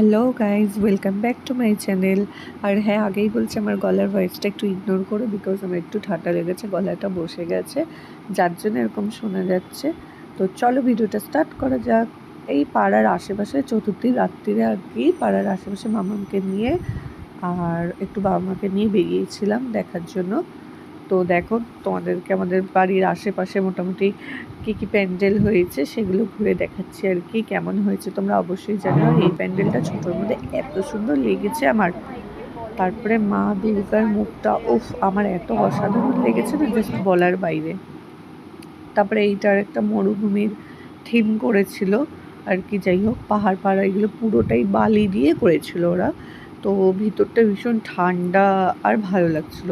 Hello guys welcome back to my channel আর হ্যাঁ আগেই বলছি আমার গলার ভয়েসটা একটু ইগনোর করো বিকজ আমার একটু ঠান্ডা লেগেছে, গলাটা বসে গেছে। যার জন্য এরকম শোনা যাচ্ছে। তো চলো ভিডিওটা স্টার্ট করা যাক। এই পাড়ার আশেপাশে চতুর্থী রাত্রিরে আর কি, পাড়ার আশেপাশে মামাকে নিয়ে আর একটু বাবা মাকে নিয়ে বেরিয়েছিলাম দেখার জন্য। তো দেখো তোমাদেরকে আমাদের বাড়ির আশেপাশে মোটামুটি কী কী প্যান্ডেল হয়েছে সেগুলো ঘুরে দেখাচ্ছি আর কি, কেমন হয়েছে তোমরা অবশ্যই জানো এই প্যান্ডেলটা ছোটোর মধ্যে এত সুন্দর লেগেছে আমার। তারপরে মা দুর্গার মুখটা, উফ, আমার এত অসাধারণ লেগেছে না জাস্ট বলার বাইরে। তারপরে এইটার একটা মরুভূমির থিম করেছিল আর কি, যাই হোক, পাহাড় পাহাড় এগুলো পুরোটাই বালি দিয়ে করেছিল ওরা। তো ভিতরটা ভীষণ ঠান্ডা আর ভালো লাগছিল।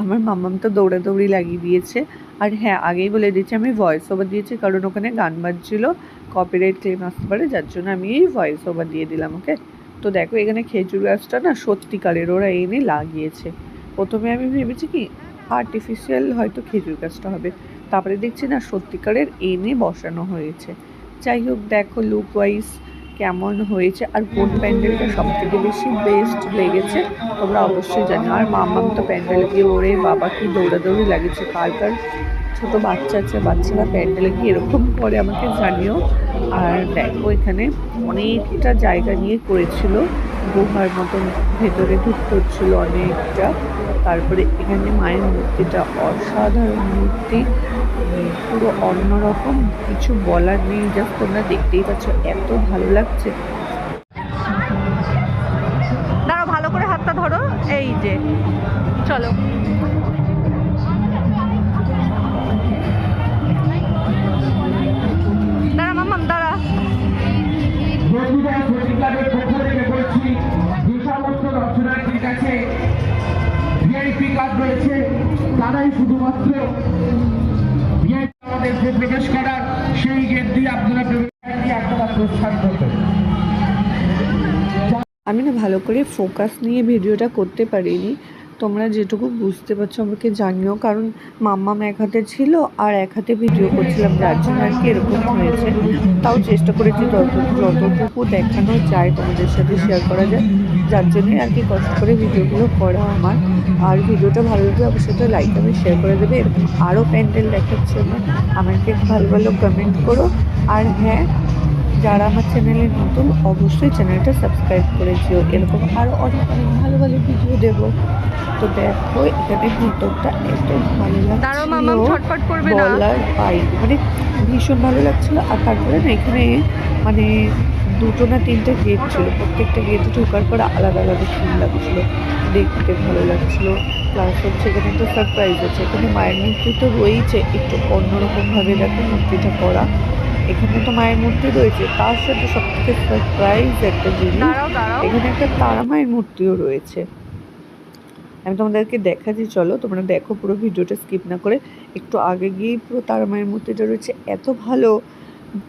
আমার মামাম তো দৌড়াদৌড়ি লাগিয়ে দিয়েছে। আর হ্যাঁ আগেই বলে দিয়েছি, আমি ভয়েস ওভার দিয়েছি, কারণ ওখানে গান বাজছিলো কপিরাইট ক্লেম আসতে পারে, যার জন্য আমি এই ভয়েস ওভার দিয়ে দিলাম ওকে তো দেখো, এখানে খেজুর গাছটা না সত্যিকারের ওরা এনে লাগিয়েছে। প্রথমে আমি ভেবেছি কি আর্টিফিশিয়াল হয়তো খেজুর গাছটা হবে। তারপরে দেখছি না, সত্যিকারের এনে বসানো হয়েছে। যাই হোক, দেখো লুক ওয়াইজ কেমন হয়েছে আর কোন প্যান্ডেলটা সব থেকে বেশি বেস্ট লেগেছে, তোমরা অবশ্যই জানো আর মামাম তো প্যান্ডেল গিয়ে ওরে বাবা কি দৌড়াদৌড়ি লাগেছে? কার কার ছোটো বাচ্চা আছে, বাচ্চারা প্যান্ডেলে গিয়ে এরকম করে আমাকে জানিও। আর দেখো এখানে অনেকটা জায়গা নিয়ে করেছিল গুহার মতন ভেতরে ঢুকতে হচ্ছিল অনেকটা। তারপরে এখানে মায়ের মূর্তিটা অসাধারণ মূর্তি। পুরো অন্যরকম, কিছু বলার নেই জাস্ট তোমরা দেখতেই পাচ্ছ, এত ভালো লাগছে। দাঁড়াও, ভালো করে হাতটা ধরো। এই যে, চলো। দাঁড়া, মাম্মাম, দাঁড়া। বলছি যে সমস্ত দর্শনার্থীর কাছে ভিআইপি কার্ড রয়েছে। তারাই শুধুমাত্র ভিআইপি প্রবেশ করার সেই গেট দিয়ে আপনারা প্রস্থান আমি না ভালো করে ফোকাস নিয়ে ভিডিওটা করতে পারিনি। তোমরা যেটুকু বুঝতে পারছ আমাকে জানিও, কারণ মাম্মাম এক হাতে ছিল আর এক হাতে ভিডিও করছিলাম, যার জন্য আর কি এরকম হয়েছে। তাও চেষ্টা করেছি যতটুকু দেখানো যায় তোমাদের সাথে শেয়ার করা যায়। যার জন্যই আর কি কষ্ট করে ভিডিওগুলো করা আমার। আর ভিডিওটা ভালো লাগলে অবশ্যই তো লাইক আমি শেয়ার করে দেবে। এরকম আরও প্যান্ডেল দেখার জন্য আমাকে ভালো ভালো কমেন্ট করো। আর হ্যাঁ যারা আমার চ্যানেলে নতুন অবশ্যই চ্যানেলটা সাবস্ক্রাইব করে দিও। এরকম আরও অনেক অনেক ভালো ভালো ভিডিও দেবো। তো দেখো এখানে ভিতরটা এত ভালো বলার বাইরে মানে ভীষণ ভালো লাগছিল। আর তারপরে না এখানে মানে দুটো না তিনটে গেট ছিল। প্রত্যেকটা গেটে ঢোকার পরে আলাদা আলাদা ফুল লাগছিল। দেখতে ভালো লাগছিল। প্লাস হচ্ছে এখানে তো সারপ্রাইজ আছে। এখানে মায়ের মূর্তি তো রয়েছে একটু অন্যরকমভাবে দেখো মূর্তিটা করা। এখানে তো মায়ের মূর্তি রয়েছে তার সাথে সব থেকে সারপ্রাইজ একটা জিনিস এখানে একটা তারা মায়ের মূর্তিও রয়েছে। আমি তোমাদেরকে দেখাচ্ছি চলো তোমরা দেখো পুরো ভিডিওটা স্কিপ না করে একটু আগে গিয়েই পুরো তারা মায়ের মূর্তিটা রয়েছে এত ভালো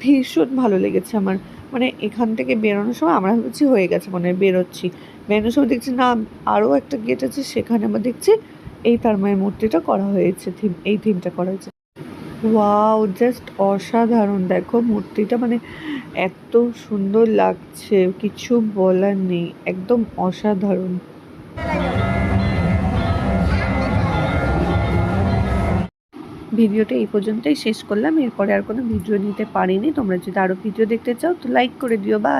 ভীষণ ভালো লেগেছে আমার। মানে এখান থেকে বেরোনোর সময় আমরা ভাবছি হয়ে গেছে মানে বেরোচ্ছি। বেরোনোর সময় দেখছি না আরও একটা গেট আছে সেখানে আমরা দেখছি এই তার মায়ের মূর্তিটা করা হয়েছে থিম এই থিমটা করা হয়েছে। ওয়াও জাস্ট অসাধারণ। দেখো মূর্তিটা মানে এত সুন্দর লাগছে, কিছু বলার নেই, একদম অসাধারণ। ভিডিওটা এই পর্যন্তই শেষ করলাম, এরপরে আর কোনো ভিডিও নিতে পারিনি, তোমরা যদি আরও ভিডিও দেখতে চাও তো লাইক করে দিও বাই